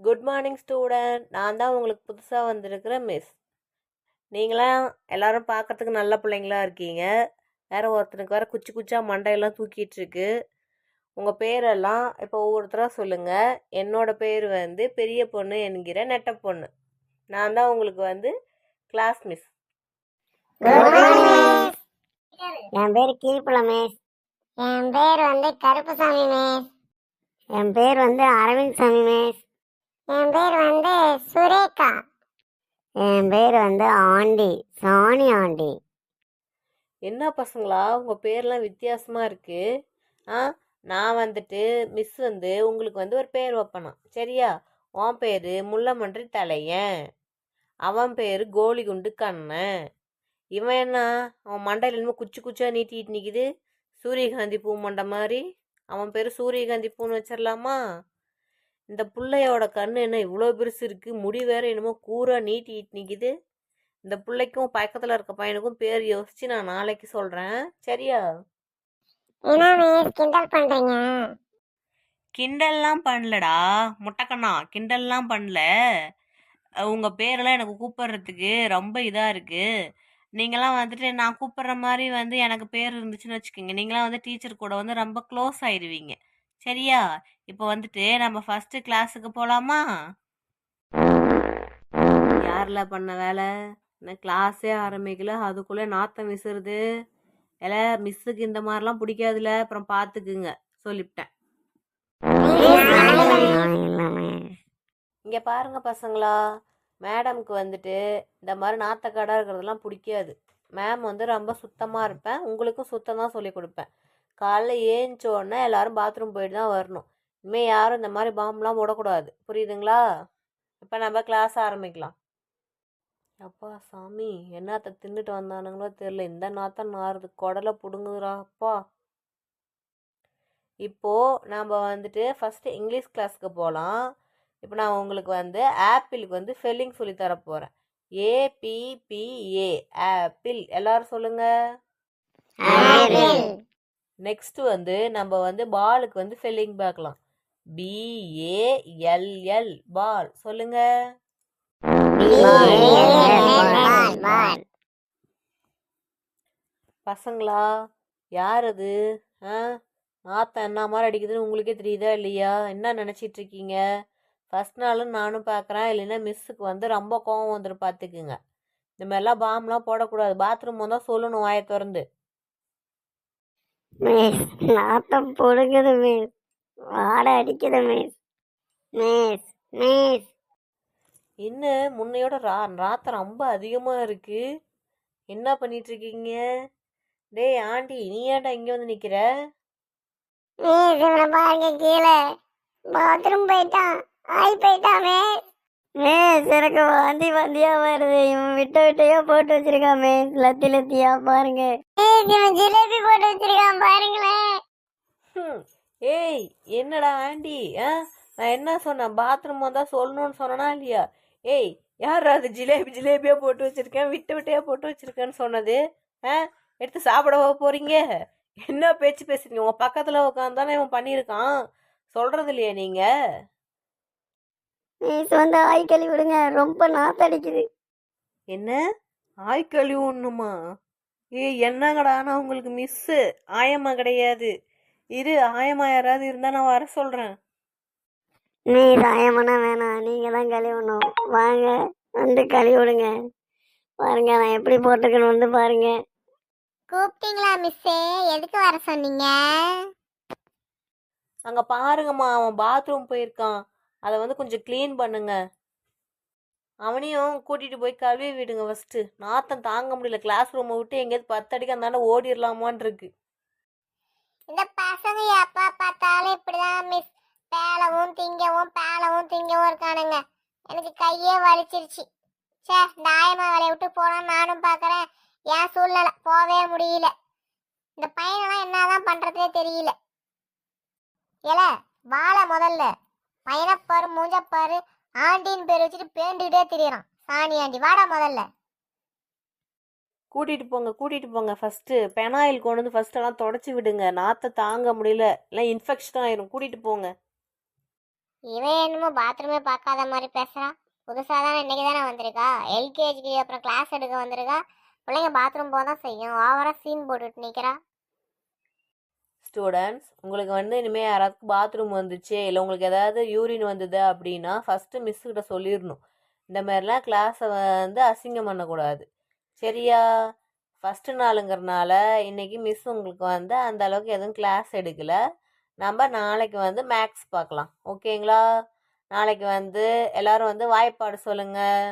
Good morning student. நான் தான் உங்களுக்கு புதுசாக வந்திருக்கிற மிஸ். நீங்களாம் எல்லாரும் பார்க்கறதுக்கு நல்ல பிள்ளைங்களா இருக்கீங்க. வேற ஒருத்தனுக்கு வேற குச்சி குச்சா மண்டையெல்லாம் தூக்கிட்டு இருக்கு. உங்கள் பேரெல்லாம் இப்போ ஒவ்வொருத்தராக சொல்லுங்கள் என்னோட பேர் வந்து பெரிய பொண்ணு என்கிற நெட்ட பொண்ணு. நான் தான் உங்களுக்கு வந்து கிளாஸ் மிஸ் என் பேர் கீழ்ப்புல மிஸ் என் பேர் வந்து கருப்புசாமி மிஸ் என் பேர் வந்து அரவிந்த் சாமி மிஸ் என் பேர் வந்து சுரேகா. என் பேர் வந்து ஆண்டி சாணி ஆண்டி. என்ன பசங்களா? உங்கள் பேர்லாம் வித்தியாசமாக இருக்குது ஆ நான் வந்துட்டு மிஸ் வந்து உங்களுக்கு வந்து ஒரு பேர் வைப்பனா சரியா? உன் பேர் முள்ளமன்றி தலையன். அவன் பேர் கோலி குண்டு கண்ணன். இவன் என்ன? அவன் மண்டையில் என்னமோ குச்சி குச்சா நீட்டிட்டு நிற்கிது சூரியகாந்தி பூ மண்டை மாதிரி. அவன் பேர் சூரியகாந்தி பூன்னு வச்சிடலாமா இந்த பிள்ளையோட கண்ணு என்ன இவ்வளோ பெருசு இருக்குது முடி வேற என்னமோ கூரா நீட்டிட்டு நிற்கிது இந்த பிள்ளைக்கும் பக்கத்தில் இருக்க பையனுக்கும் பேர் யோசிச்சு நான் நாளைக்கு சொல்கிறேன் சரியா? கிண்டல் பண்றீங்க? கிண்டல்லாம் பண்ணலடா. முட்டைக்கண்ணா கிண்டல்லாம் பண்ணல. அஹ் உங்க பேரெல்லாம் எனக்கு கூப்பிடுறதுக்கு ரொம்ப இதா இருக்கு. நீங்களாம் வந்துட்டு நான் கூப்பிடுற மாதிரி வந்து எனக்கு பேர் இருந்துச்சுன்னு வச்சுக்கோங்க. நீங்களாம் வந்து டீச்சர் கூட வந்து ரொம்ப க்ளோஸ் ஆயிடுவீங்க சரியா? இப்போ வந்துட்டு நம்ம ஃபர்ஸ்ட் கிளாஸுக்கு போலாமா? யார்ல பண்ண வேலை? இன்னும் கிளாஸே ஆரம்பிக்கல. அதுக்குள்ளே நாத்தம் விசுறுது. இல்லை மிஸ்ஸுக்கு இந்த மாதிரிலாம் பிடிக்காதுல. அப்புறம் பார்த்துக்குங்க சொல்லிவிட்டேன் இல்லை இங்கே பாருங்க பசங்களா. மேடம்க்கு வந்துட்டு இந்த மாதிரி நாத்தக்காடாக இருக்கிறதெல்லாம் பிடிக்காது. மேம் வந்து ரொம்ப சுத்தமாக இருப்பேன். உங்களுக்கும் சுத்தம் தான் சொல்லி கொடுப்பேன். காலைல ஏஞ்சோடனே எல்லாரும் பாத்ரூம் போயிட்டு தான் வரணும். இனிமேல் யாரும் இந்த மாதிரி பாம்புலாம் போடக்கூடாது. புரியுதுங்களா? இப்போ நம்ம கிளாஸ் ஆரம்பிக்கலாம். அப்பா சாமி என்னத்த தின்னுட்டு வந்தானுங்களோ தெரில இந்த நாத்தம் நாறுது. குடலை பிடுங்குதுடா அப்பா. இப்போது நாம் வந்துட்டு ஃபஸ்ட்டு இங்கிலீஷ் கிளாஸ்க்கு போகலாம் இப்போ நான் உங்களுக்கு வந்து ஆப்பிளுக்கு வந்து ஃபெல்லிங் சொல்லி தர போகிறேன் ஏபிபிஏ ஆப்பிள். எல்லாரும் சொல்லுங்கள் ஆப்பிள். நெக்ஸ்ட் வந்து நம்ம வந்து பாலுக்கு வந்து ஸ்பெல்லிங் பார்க்கலாம். B A L L ball. சொல்லுங்க. Ball, ball. பசங்களா யார் அது? ஆ? நாத்தம் என்ன மாதிரி அடிக்குதுன்னு உங்களுக்கே தெரியுதா இல்லையா? என்ன நினச்சிட்டு இருக்கீங்க? ஃபஸ்ட் நாளும் நானும் பார்க்குறேன். இல்லைன்னா மிஸ்ஸுக்கு வந்து ரொம்ப கோவம் வந்துடும் பார்த்துக்குங்க. இந்த மாதிரிலாம் பாம்லாம் போடக்கூடாது. பாத்ரூம் வந்தால் சொல்லணும் வாயை திறந்து. மிஸ் நாத்தம் பொடுங்குது மிஸ் வாடை அடிக்குது மிஸ் மிஸ் மிஸ் இன்னும் முன்னையோட ரா ராத்தம் ரொம்ப அதிகமாக இருக்கு. என்ன பண்ணிட்டு இருக்கீங்க டேய் ஆண்டி நீ ஏன்டா இங்கே வந்து நிற்கிற மிஸ் இவனை பாருங்க கீழே. பாத்ரூம் போயிட்டான் ஆய் போயிட்டான் மிஸ் மிஸ் எனக்கு வாந்தி வாந்தியா வருது. இவன் விட்ட விட்டையா போட்டு வச்சிருக்கான் மிஸ் லத்தி லத்தியா பாருங்க. இவன் ஜிலேபி போட்டு வச்சிருக்கான் பாருங்களேன். ஏய் என்னடா ஆண்டி ஆ? நான் என்ன சொன்னேன்? பாத்ரூம் வந்தால் சொல்லணும்னு சொன்னனா இல்லையா? ஏய் யார் அது ஜிலேபி ஜிலேபியாக போட்டு வச்சிருக்கேன் விட்டு விட்டையா போட்டு வச்சிருக்கேன்னு சொன்னது? ஆ? எடுத்து சாப்பிடவா போறீங்க? என்ன பேச்சு பேசுறீங்க? உங்கள் பக்கத்தில் உட்காந்தானே இவன் பண்ணியிருக்கான். சொல்கிறது இல்லையா நீங்கள் மிஸ் வந்து ஆய் கழுவி விடுங்க. ரொம்ப நாத்தடிக்குது என்ன? ஆய் கழுவி ஒண்ணுமா ஏய் என்னங்கடா நான் உங்களுக்கு மிஸ்ஸு ஆயம்மா கிடையாது. இரு ஆயம்மா யாராவது இருந்தால் நான் வர சொல்கிறேன் மிஸ் ஆயமனா வேணாம். நீங்க தான் கழுவணும். வாங்க வந்து கழுவி விடுங்க. பாருங்க நான் எப்படி போட்டிருக்கேன்னு வந்து பாருங்க. கூப்பிட்டீங்களா மிஸ் எதுக்கு வர சொன்னீங்க? அங்கே பாருங்கம்மா அவன் பாத்ரூம் போயிருக்கான். அதை வந்து கொஞ்சம் க்ளீன் பண்ணுங்க. அவனையும் கூட்டிகிட்டு போய் கழுவி விடுங்க ஃபஸ்ட்டு நாத்தம் தாங்க முடியல. கிளாஸ் ரூமை விட்டு எங்கேயாவது பத்து அடிக்கு அந்தாண்ட ஓடிடலாமான் இருக்கு. இந்த பசங்க எப்போ பார்த்தாலும் இப்படிதான் மிஸ் பேலவும் திங்கவும் பேலவும் திங்கவும் இருக்கானுங்க. எனக்கு கையே வலிச்சிருச்சு. சே இந்த ஆயமா வேலையை விட்டு போனால் நானும் பார்க்குறேன். என் சூழ்நிலை போவே முடியல. இந்த பையனெல்லாம் என்னதான் பண்ணுறதே தெரியல. ஏல வாழை முதல்ல. பையனை பாரு மூஞ்ச பாரு ஆண்டின்னு பேர் வச்சுட்டு பேண்டுகிட்டே திரியறான். சாணி ஆண்டி வாடா முதல்ல. கூட்டிகிட்டு போங்க கூட்டிகிட்டு போங்க. ஃபஸ்ட்டு பெனாயில் கொண்டு வந்து ஃபஸ்ட் எல்லாம் தொடச்சி விடுங்க. நாத்தை தாங்க முடியல. இல்லை இன்ஃபெக்ஷன் ஆயிரும். கூட்டிகிட்டு போங்க. இவன் என்னமோ பாத்ரூமே பார்க்காத மாதிரி பேசுறா. புதுசாக தானே இன்னைக்கு தானே வந்திருக்கா? எல்கேஜிக்கு அப்புறம் கிளாஸ் எடுக்க வந்திருக்கா. பிள்ளைங்க பாத்ரூம் போக தான் செய்யும். ஓவராக சீன் போட்டுட்டு நிற்கிறா ஸ்டூடெண்ட்ஸ் உங்களுக்கு வந்து இனிமேல் யாராவது பாத்ரூம் வந்துச்சு இல்லை உங்களுக்கு ஏதாவது யூரின் வந்தது அப்படின்னா ஃபஸ்ட்டு மிஸ்ஸுக்கிட்ட சொல்லிடணும். இந்த மாதிரிலாம் கிளாஸை வந்து அசிங்கம் பண்ணக்கூடாது. சரியா? ஃபஸ்ட்டு நாளுங்கிறனால இன்றைக்கி மிஸ் உங்களுக்கு வந்து அந்த அளவுக்கு எதுவும் கிளாஸ் எடுக்கலை. நம்ம நாளைக்கு வந்து மேக்ஸ் பார்க்கலாம். ஓகேங்களா நாளைக்கு வந்து எல்லாரும் வந்து வாய்ப்பாடு சொல்லுங்கள்